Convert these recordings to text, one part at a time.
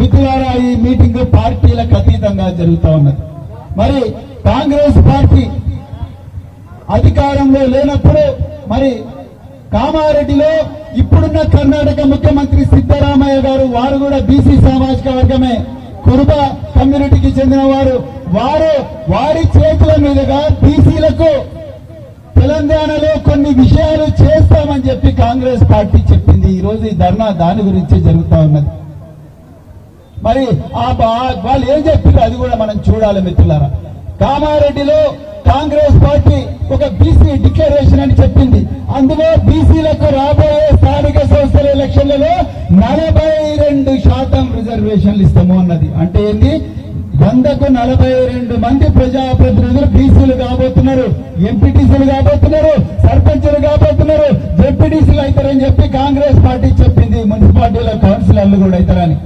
మిత్రులారా ఈ మీటింగ్ పార్టీలకు అతీతంగా జరుగుతా ఉన్నది. మరి కాంగ్రెస్ పార్టీ అధికారంలో లేనప్పుడు మరి కామారెడ్డిలో ఇప్పుడున్న కర్ణాటక ముఖ్యమంత్రి సిద్ధరామయ్య గారు వారు కూడా బీసీ సామాజిక వర్గమే. కురుబ కమ్యూనిటీకి చెందిన వారు వారు వారి చేతుల మీదుగా బీసీలకు తెలంగాణలో కొన్ని విషయాలు చేస్తామని చెప్పి కాంగ్రెస్ పార్టీ చెప్పింది. ఈ రోజు ఈ ధర్నా దాని గురించి జరుగుతా ఉన్నది. మరి ఆ బా- వాళ్ళు ఏం చెప్పారు అది కూడా మనం చూడాలి మిత్రులారా. కామారెడ్డిలో కాంగ్రెస్ పార్టీ ఒక బీసీ డిక్లరేషన్ అని చెప్పింది. అందులో బీసీలకు రాబోయే స్థానిక సంస్థల ఎలక్షన్లలో నలభై రెండు శాతం రిజర్వేషన్లు ఇస్తాము అన్నది. అంటే ఏంది? వందకు నలభై రెండు మంది ప్రజాప్రతినిధులు బీసీలు కాబోతున్నారు ఎంపీటీసీలు కాబోతున్నారు సర్పంచులు కాబోతున్నారు జెడ్పీటీసీలు అవుతారని చెప్పి కాంగ్రెస్ పార్టీ చెప్పింది మున్సిపాలిటీల కౌన్సిలర్లు కూడా అవుతారని.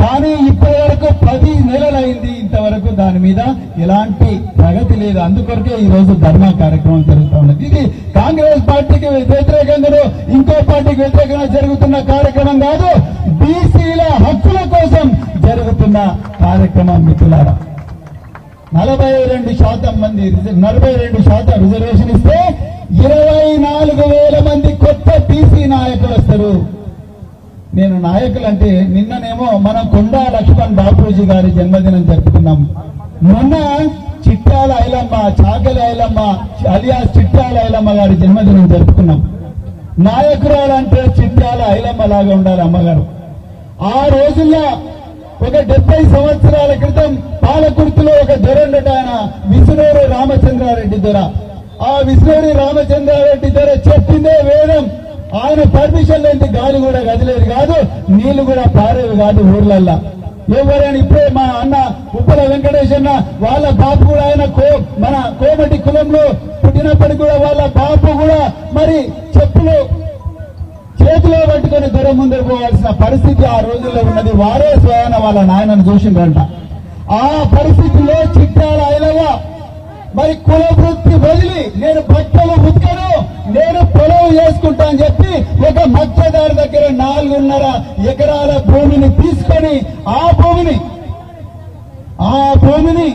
కానీ ఇప్పటి వరకు పది నెలలైంది ఇంతవరకు దాని మీద ఎలాంటి ప్రగతి లేదు. అందుకొరకే ఈ రోజు ధర్నా కార్యక్రమం జరుగుతూ ఉన్నది. ఇది కాంగ్రెస్ పార్టీకి వ్యతిరేకంగా ఇంకో పార్టీకి వ్యతిరేకంగా జరుగుతున్న కార్యక్రమం కాదు బీసీల హక్కుల కోసం జరుగుతున్న కార్యక్రమం మిత్రులారా. నలభై రెండు శాతం మంది నలభై రెండు శాతం రిజర్వేషన్ ఇస్తే ఇరవై నాలుగు వేల మంది కొత్త బీసీ నాయకులు వస్తారు. నేను నాయకులు అంటే నిన్ననేమో మనం కొండా లక్ష్మణ్ బాపూజీ గారి జన్మదినం జరుపుకున్నాం. మొన్న చిట్టాల ఐలమ్మ చాకలి ఐలమ్మ అలియాస్ చిట్టాల ఐలమ్మ గారి జన్మదినం జరుపుకున్నాం. నాయకురాలంటే చిట్టాల ఐలమ్మ లాగా ఉండాలి అమ్మగారు. ఆ రోజుల్లో ఒక డెబ్బై సంవత్సరాల క్రితం పాలకుర్తిలో ఒక దొర ఆయన విష్ణూరు రామచంద్రారెడ్డి దొర. ఆ విష్ణూరి రామచంద్రారెడ్డి దొర చెప్పిందే వేదం. ఆయన పర్మిషన్ లేని గాలి కూడా కదిలేదు కాదు నీళ్ళు కూడా పారేవి కాదు ఊర్లల్లా. ఎవరైనా ఇప్పుడే మా అన్న ఉప్పల వెంకటేశన్న వాళ్ళ బాపు కూడా ఆయన కో మన కోమటి కులంలో పుట్టినప్పటికి కూడా వాళ్ళ బాపు కూడా మరి చెప్పులు చేతిలో పట్టుకొని దూరం ముందరు పోవాల్సిన పరిస్థితి ఆ రోజుల్లో ఉన్నది. వారే స్వయాన వాళ్ళ నాయనను చూసిండ్రంట. ఆ పరిస్థితిలో చిట్టాల ఐలవ మరి కుల వృత్తి వదిలి నేను బట్టలు ఉతకను నేను పొలం చేసుకుంటా అని చెప్పి ఒక మత్స్యదారు దగ్గర నాలుగున్నర ఎకరాల భూమిని తీసుకొని ఆ భూమిని ఆ భూమిని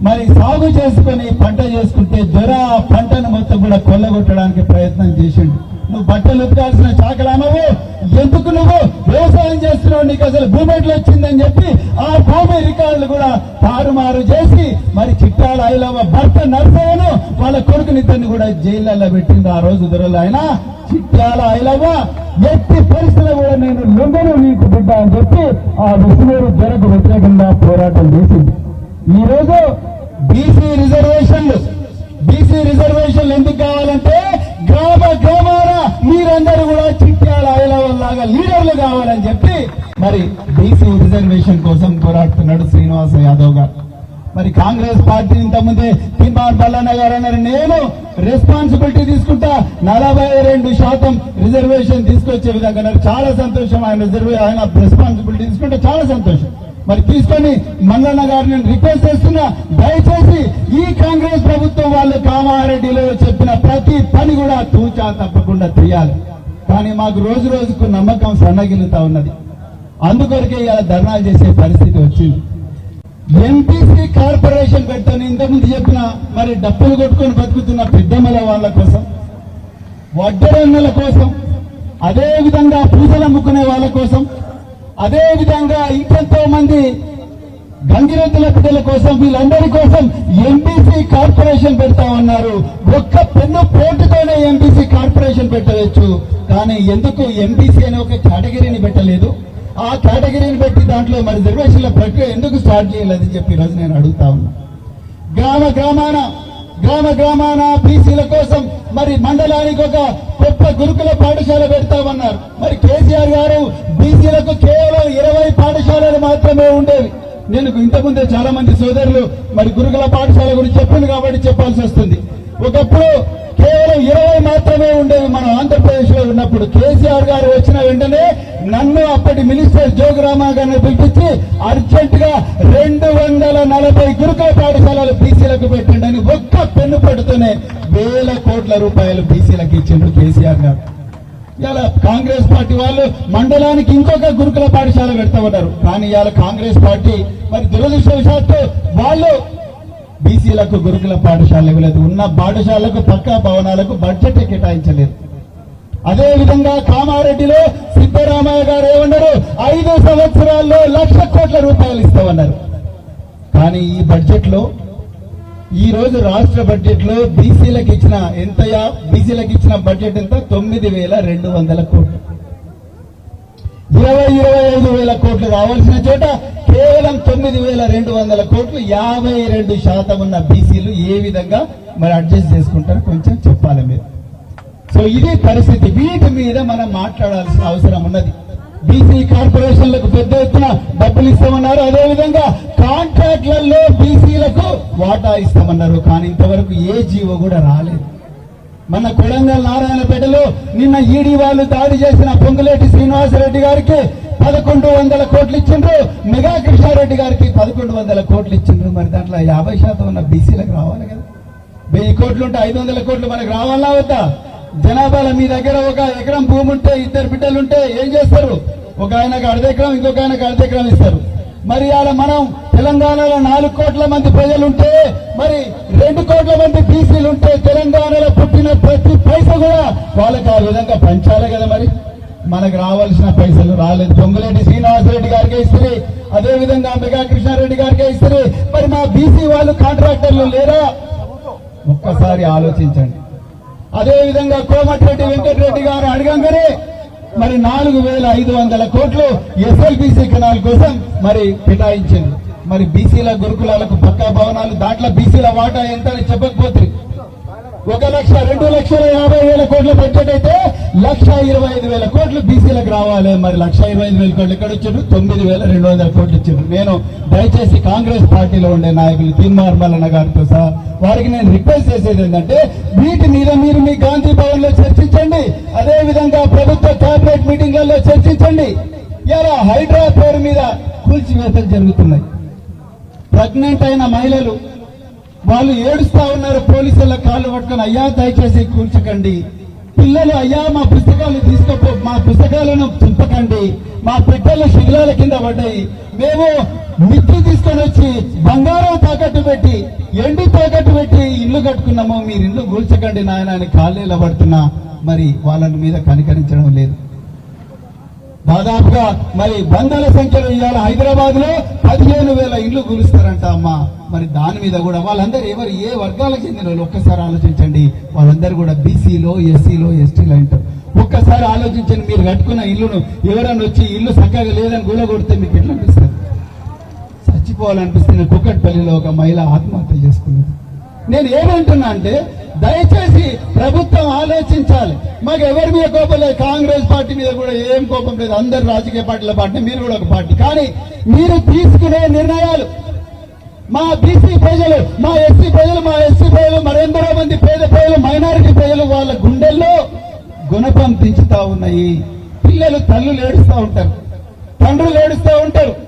మరి సాగు చేసుకొని పంట చేసుకుంటే జ్వర ఆ పంటను మొత్తం కూడా కొల్లగొట్టడానికి ప్రయత్నం చేసిండు. నువ్వు బట్టలు ఉతకాల్సిన చాకలామవు నువ్వు ఎందుకు నువ్వు వ్యవసాయం చేస్తున్నావు? నీకు అసలు భూమి ఎట్లా వచ్చిందని చెప్పి ఆ భూమి రికార్డులు కూడా తారుమారు చేసి మరి చిట్టాల ఐలవ భర్త నర్సయ్యను వాళ్ళ కొడుకుని ఇద్దరిని కూడా జైళ్ళల్లో పెట్టింది ఆ రోజు దొరలు ఆయన. చిట్టాల ఐలవ ఎట్టి పరిస్థితులు కూడా నేను లొంగను నీకు బిడ్డ అని చెప్పి ఆ విష్ణువు జనకు వ్యతిరేకంగా పోరాటం చేసింది. ఈ రోజు బీసీ రిజర్వేషన్ మీరందరూ కూడా చిట్యాల లాగా లీడర్లు కావాలని చెప్పి మరి బీసీ రిజర్వేషన్ కోసం పోరాడుతున్నాడు శ్రీనివాస యాదవ్ గారు. మరి కాంగ్రెస్ పార్టీ ఇంతకుముందే తిమ్మార్ బల్లన్న గారు అన్నారు నేను రెస్పాన్సిబిలిటీ తీసుకుంటా నలభై రెండు శాతం రిజర్వేషన్ తీసుకొచ్చే విధంగా చాలా సంతోషం. ఆయన రిజర్వే ఆయన రెస్పాన్సిబిలిటీ తీసుకుంటే చాలా సంతోషం. మరి తీసుకొని మల్లన్న గారు నేను రిక్వెస్ట్ చేస్తున్నా దయచేసి ఈ కాంగ్రెస్ ప్రభుత్వం వాళ్ళు కామారెడ్డిలో చెప్పిన ప్రతి పని కూడా తూచా తప్పకుండా తీయాలి కానీ మాకు రోజు రోజుకు నమ్మకం సన్నగిలుతా ఉన్నది. అందుకొరకే ఇలా ధర్నాలు చేసే పరిస్థితి వచ్చింది. ఎంపీసీ కార్పొరేషన్ పెడతాను ఇంతకుముందు చెప్పిన మరి డప్పులు కొట్టుకొని బతుకుతున్న పెద్దమ్మల వాళ్ళ కోసం వడ్డరన్నల కోసం అదే విధంగా పూజలు అమ్ముకునే వాళ్ళ కోసం అదే విధంగా ఇంకెంతో మంది గంగిరెద్దుల బిడ్డల కోసం వీళ్ళందరి కోసం ఎంపీసీ కార్పొరేషన్ పెడతా ఉన్నారు. ఒక్క పెన్ను పోటుతోనే ఎంపీసీ కార్పొరేషన్ పెట్టవచ్చు. కానీ ఎందుకు ఎంపీసీ అనే ఒక కేటగిరీని పెట్టలేదు? ఆ కేటగిరీని పెట్టి దాంట్లో మరి రిజర్వేషన్ల ప్రక్రియ ఎందుకు స్టార్ట్ చేయలేదని చెప్పి ఈరోజు నేను అడుగుతా ఉన్నా. గ్రామ గ్రామాన గ్రామ గ్రామాన బీసీల కోసం మరి మండలానికి ఒక గొప్ప గురుకుల పాఠశాల పెడతామన్నారు. మరి కేసీఆర్ గారు బీసీలకు కేవలం ఇరవై పాఠశాలలు మాత్రమే ఉండేవి. నేను ఇంతకుముందే చాలా మంది సోదరులు మరి గురుకుల పాఠశాల గురించి చెప్పింది కాబట్టి చెప్పాల్సి వస్తుంది. ఒకప్పుడు కేవలం ఇరవై మాత్రమే ఉండేవి మనం ఆంధ్రప్రదేశ్లో ఉన్నప్పుడు కేసీఆర్ గారు వచ్చిన వెంటనే నన్ను అప్పటి మినిస్టర్ జోగురామా గారిని పిలిపించి అర్జెంట్గా రెండు వందల నలభై గురుకుల పాఠశాలలు బీసీలకు పెట్టండి ఒక్క పెన్ను పట్టుతూనే వేల కోట్ల రూపాయలు బీసీలకు ఇచ్చిండ్రు కేసీఆర్ గారు. ఇవాళ కాంగ్రెస్ పార్టీ వాళ్ళు మండలానికి ఇంకొక గురుకుల పాఠశాల పెడతామన్నారు కానీ ఇవాళ కాంగ్రెస్ పార్టీ మరి దురదృష్టవశాత్తు వాళ్ళు బీసీలకు గురుకుల పాఠశాల ఇవ్వలేదు ఉన్న పాఠశాలకు పక్కా భవనాలకు బడ్జెట్ కేటాయించలేదు. అదే విధంగా కామారెడ్డిలో సిద్ధరామయ్య గారు ఏమన్నారు? ఐదు సంవత్సరాల్లో లక్ష కోట్ల రూపాయలు ఇస్తామన్నారు. కానీ ఈ బడ్జెట్లో ఈ రోజు రాష్ట్ర బడ్జెట్లో బీసీలకు ఇచ్చిన ఎంతయా? బీసీలకు ఇచ్చిన బడ్జెట్ ఎంత? తొమ్మిది వేల రెండు వందల కోట్లు. ఇరవై ఇరవై ఐదు వేల కోట్లు రావాల్సిన చోట కేవలం తొమ్మిది వేల రెండు వందల కోట్లు యాభై రెండు శాతం ఉన్న బీసీలు ఏ విధంగా మరి అడ్జస్ట్ చేసుకుంటారో కొంచెం చెప్పాలి మీరు. సో ఇది పరిస్థితి. వీటి మీద మనం మాట్లాడాల్సిన అవసరం ఉన్నది. బీసీ కార్పొరేషన్లకు పెద్ద ఎత్తున డబ్బులు ఇస్తామన్నారు. అదేవిధంగా కాంట్రాక్ట్లలో బీసీలకు వాటా ఇస్తామన్నారు. కానీ ఇంతవరకు ఏ జీవో కూడా రాలేదు. మన కొడంగల్ నారాయణపేటలో నిన్న ఈడీ వాళ్ళు దాడి చేసిన పొంగులేటి శ్రీనివాసరెడ్డి గారికి పదకొండు వందల కోట్లు ఇచ్చిండ్రు. మెగా కృష్ణారెడ్డి గారికి పదకొండు వందల కోట్లు ఇచ్చిండ్రు. మరి దాంట్లో యాభై శాతం ఉన్న బీసీలకు రావాలి కదా. వెయ్యి కోట్లు ఉంటే ఐదు వందల కోట్లు మనకు రావాలా వద్దా? జనాభాల మీ దగ్గర ఒక ఎకరం భూమి ఉంటే ఇద్దరు బిడ్డలు ఉంటే ఏం చేస్తారు? ఒక ఆయనకు అర్ధ ఎకరం ఇంకొక ఆయనకు అర్ధ ఎకరం ఇస్తారు. మరి అలా మనం తెలంగాణలో నాలుగు కోట్ల మంది ప్రజలు ఉంటే మరి రెండు కోట్ల మంది బీసీలు ఉంటే తెలంగాణలో పుట్టిన ప్రతి పైస కూడా వాళ్ళకి ఆ విధంగా పంచాలి కదా మరి. మనకు రావాల్సిన పైసలు రాలేదు. పొంగులేటి శ్రీనివాసరెడ్డి గారికే ఇస్తుంది అదే విధంగా మెగా కృష్ణారెడ్డి గారికే ఇస్తుంది మరి మా బీసీ వాళ్ళు కాంట్రాక్టర్లు లేరా? ఒక్కసారి ఆలోచించండి. అదే విధంగా కోమటిరెడ్డి వెంకటరెడ్డి గారు అడగంగానే మరి నాలుగు వేల ఐదు వందల కోట్లు ఎస్ఎల్బిసి కెనాల్ కోసం మరి కేటాయించింది. మరి బీసీల గురుకులాలకు పక్కా భవనాలు దాంట్లో బీసీల వాటా ఎంత అని చెప్పకపోతే ఒక లక్ష రెండు లక్షల యాభై వేల కోట్ల బడ్జెట్ అయితే లక్ష ఇరవై ఐదు వేల కోట్లు బీసీలకు రావాలి. మరి లక్ష ఇరవై ఐదు వేల కోట్లు ఎక్కడ వచ్చారు తొమ్మిది వేల రెండు వందల కోట్లు ఇచ్చారు నేను దయచేసి కాంగ్రెస్ పార్టీలో ఉండే నాయకులు తీన్మార్ మల్లన్న గారితో సహా వారికి నేను రిక్వెస్ట్ చేసేది ఏంటంటే వీటి మీద మీరు మీ గాంధీ భవన్లో చర్చించండి. అదే విధంగా ప్రభుత్వ క్యాబినెట్ మీటింగ్లలో చర్చించండి. ఇలా హైడ్రా పేరు మీద కూల్చివేతలు జరుగుతున్నాయి. ప్రెగ్నెంట్ అయిన మహిళలు వాళ్ళు ఏడుస్తా ఉన్నారు పోలీసుల కాళ్ళు పట్టుకొని అయ్యా దయచేసి కూర్చకండి పిల్లలు అయ్యా మా పుస్తకాలు తీసుకపో మా పుస్తకాలను చింపకండి. మా బిడ్డలు శిథిలాల కింద పడ్డాయి. మేము మిత్తి తీసుకొని వచ్చి బంగారం తాకట్టు పెట్టి ఎండి తాకట్టు పెట్టి ఇల్లు కట్టుకున్నాము. మీరు ఇల్లు కూల్చకండి నాయన అని కాళ్ళేలా పడుతున్నా. మరి వాళ్ళని మీద కనికరించడం లేదు. దాదాపుగా మరి వందల సంఖ్యలో ఇవాళ హైదరాబాద్లో పదిహేను వేల ఇండ్లు కూలుస్తారంట అమ్మా. మరి దాని మీద కూడా వాళ్ళందరూ ఎవరు ఏ వర్గాలకు చెందిన వాళ్ళు? ఒక్కసారి ఆలోచించండి. వాళ్ళందరూ కూడా బీసీలో ఎస్సీలో ఎస్టీలో అంటారు. ఒక్కసారి ఆలోచించండి మీరు కట్టుకున్న ఇల్లును ఎవరైనా వచ్చి ఇల్లు చక్కగా లేదని గుల కొడితే మీకు ఎట్లా అనిపిస్తుంది చచ్చిపోవాలనిపిస్తున్న కుక్కట్పల్లిలో ఒక మహిళ ఆత్మహత్య చేసుకున్నది. నేను ఏమంటున్నా అంటే దయచేసి ప్రభుత్వం ఆలోచించాలి. మాకు ఎవరి మీద కోపం లేదు. కాంగ్రెస్ పార్టీ మీద కూడా ఏం కోపం లేదు. అందరు రాజకీయ పార్టీల పార్టీ మీరు కూడా ఒక పార్టీ. కానీ మీరు తీసుకునే నిర్ణయాలు మా బీసీ ప్రజలు మా ఎస్సీ ప్రజలు మా ఎస్సీ ప్రజలు మరెందరో మంది పేద ప్రజలు మైనారిటీ ప్రజలు వాళ్ళ గుండెల్లో గుణపం దించుతా ఉన్నాయి. పిల్లలు తల్లులు ఏడుస్తూ ఉంటారు. తండ్రులు ఏడుస్తూ ఉంటారు.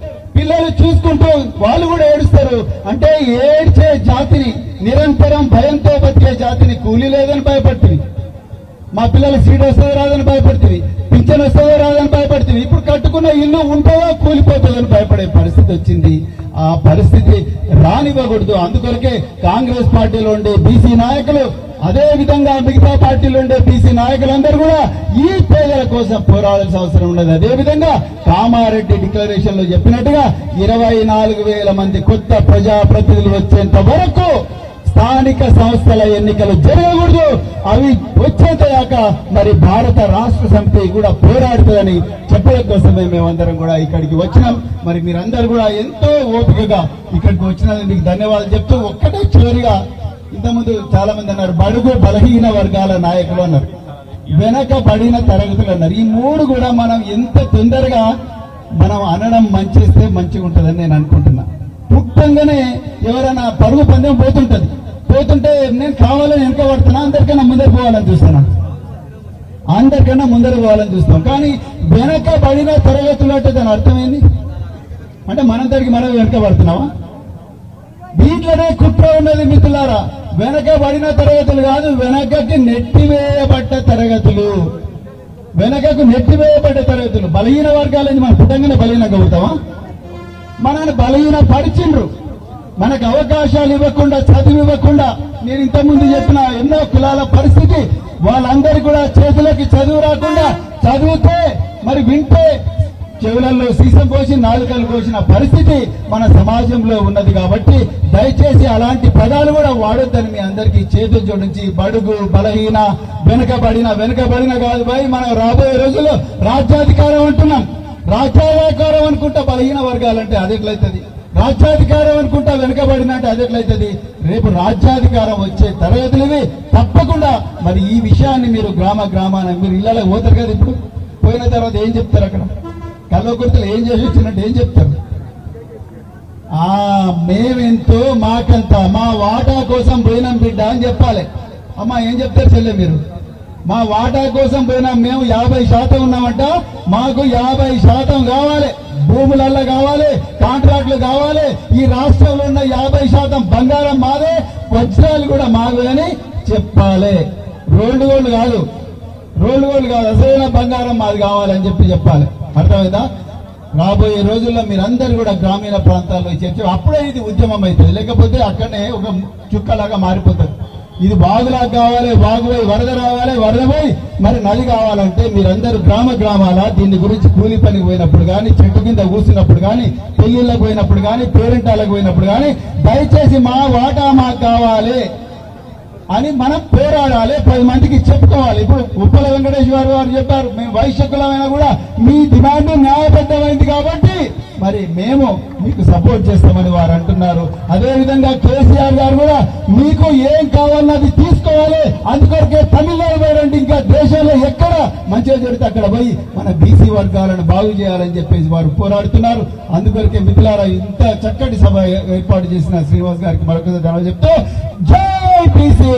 పిల్లలు చూసుకుంటూ వాళ్ళు కూడా ఏడుస్తారు. అంటే ఏడ్చే జాతిని నిరంతరం భయంతో బతికే జాతిని కూలీ లేదని భయపడుతుంది. మా పిల్లలు సీట్ వస్తుంది రాదని భయపడుతుంది. పింఛన్ వస్తుందో రాదని భయపడుతుంది. ఇప్పుడు కట్టుకున్న ఇల్లు ఉంటుందో కూలిపోతుందని భయపడే పరిస్థితి వచ్చింది. ఆ పరిస్థితి రానివ్వకూడదు. అందుకొరకే కాంగ్రెస్ పార్టీలో ఉండే బీసీ నాయకులు అదే విధంగా మిగతా పార్టీలు ఉండే బీసీ నాయకులందరూ కూడా ఈ పేదల కోసం పోరాడాల్సిన అవసరం ఉన్నది. అదే విధంగా కామారెడ్డి డిక్లరేషన్లో చెప్పినట్టుగా ఇరవై నాలుగు వేల మంది కొత్త ప్రజాప్రతినిధులు వచ్చేంత వరకు స్థానిక సంస్థల ఎన్నికలు జరగకూడదు. అవి వచ్చేదాక మరి భారత రాష్ట్ర సమితి కూడా పోరాడుతుందని చెప్పడం కోసమే మేమందరం కూడా ఇక్కడికి వచ్చినాం. మరి మీరందరూ కూడా ఎంతో ఓపికగా ఇక్కడికి వచ్చినందుకు మీకు ధన్యవాదాలు చెప్తూ ఒక్కటే చివరిగా ఇంతకుముందు చాలా మంది అన్నారు బడుగు బలహీన వర్గాల నాయకులు అన్నారు. వెనకబడిన తరగతులు అన్నారు. ఈ మూడు కూడా మనం ఎంత తొందరగా మనం అనడం మంచిస్తే మంచిగా ఉంటుందని నేను అనుకుంటున్నా. పుట్టంగానే ఎవరైనా పరుగు పందెం పోతుంటది. పోతుంటే నేను కావాలని వెనక పడుతున్నా అందరికన్నా ముందర పోవాలని చూస్తున్నా. అందరికన్నా ముందర పోవాలని చూస్తాం కానీ వెనక పడిన తరగతులంటే దాని అర్థమైంది? అంటే మనందరికి మనం వెనక పడుతున్నావా దీంట్లోనే కుట్ర ఉన్నది మిత్రులారా. వెనక పడిన తరగతులు కాదు వెనకకి నెట్టివేయబడ్డ తరగతులు. వెనకకు నెట్టివేయబడ్డ తరగతులు. బలహీన వర్గాలని మనం పుట్టంగానే బలహీన కలుగుతామా మనల్ని బలహీన పరిచిండ్రు మనకు అవకాశాలు ఇవ్వకుండా చదువు ఇవ్వకుండా నేను ఇంతకుముందు చెప్పిన ఎన్నో కులాల పరిస్థితి వాళ్ళందరూ కూడా చేతులకి చదువు రాకుండా చదివితే మరి వింటే చెవులలో సీసం పోసి నాలుకలు పోసిన పరిస్థితి మన సమాజంలో ఉన్నది కాబట్టి దయచేసి అలాంటి పదాలు కూడా వాడొద్దని మీ అందరికీ చేతులు జోడించి బడుగు బలహీన వెనుకబడిన వెనుకబడిన కాదు భయ్ మనం రాబోయే రోజుల్లో రాజ్యాధికారం అంటున్నాం. రాజ్యాధికారం అనుకుంటా బలహీన వర్గాలంటే అది ఎట్లయితుంది? రాజ్యాధికారం అనుకుంటా వెనుకబడినట్టు అది ఎట్లయితుంది? రేపు రాజ్యాధికారం వచ్చే తరగతులవి తప్పకుండా మరి ఈ విషయాన్ని మీరు గ్రామ గ్రామాన మీరు ఇళ్ళలో పోతారు కదా ఇప్పుడు? పోయిన తర్వాత ఏం చెప్తారు అక్కడ? కల్వకుర్తలు ఏం చేసి వచ్చినట్టు ఏం చెప్తారు? ఆ మేమెంతో మాకంత మా వాటా కోసం పోయినాం బిడ్డ అని చెప్పాలి. అమ్మా ఏం చెప్తారు చెల్లె మీరు? మా వాటా కోసం పోయినాం మేము యాభై శాతం ఉన్నామంట మాకు యాభై శాతం కావాలి భూములల్లో కావాలి కాంట్రాక్టులు కావాలి. ఈ రాష్ట్రంలో ఉన్న యాభై శాతం బంగారం మాదే వజ్రాలు కూడా మావే అని చెప్పాలి. రోడ్డు గోల్డ్ కాదు. రోడ్డు గోల్డ్ కాదు అసలైన బంగారం మాది కావాలని చెప్పి చెప్పాలి. అర్థమైందా? రాబోయే రోజుల్లో మీరందరూ కూడా గ్రామీణ ప్రాంతాల్లో చర్చ అప్పుడే ఇది ఉద్యమం అవుతుంది. లేకపోతే అక్కడనే ఒక చుక్కలాగా మారిపోతుంది. ఇది బాగులాగా కావాలి బాగుపోయి వరద రావాలి వరద పోయి మరి నది కావాలంటే మీరందరూ గ్రామ గ్రామాల దీని గురించి కూలి పనికి పోయినప్పుడు కానీ చెట్టు కింద కూర్చున్నప్పుడు కానీ పెళ్ళిళ్ళకు పోయినప్పుడు కానీ పేరెంటాలకు పోయినప్పుడు కానీ దయచేసి మా వాటా మాకు కావాలి. అని మనం పోరాడాలి పది మందికి చెప్పుకోవాలి. ఇప్పుడు ఉప్పల వెంకటేశ్వర గారు చెప్పారు మేము వైశ్యకులమైనా కూడా మీ డిమాండ్ న్యాయబద్ధమైంది కాబట్టి మరి మేము మీకు సపోర్ట్ చేస్తామని వారు అంటున్నారు. అదేవిధంగా కేసీఆర్ గారు కూడా మీకు ఏం కావాలన్నది తీసుకోవాలి. అందుకొరకే తమిళనాడు పోయారంటే ఇంకా దేశంలో ఎక్కడ మంచిగా జరిగితే అక్కడ పోయి మన బీసీ వర్గాలను బాగు చేయాలని చెప్పేసి వారు పోరాడుతున్నారు. అందుకొరకే మిథులారా ఇంత చక్కటి సభ ఏర్పాటు చేసిన శ్రీనివాస్ గారికి మరొకసారి ధన్యవాదాలు చెప్తూ జై బీసీ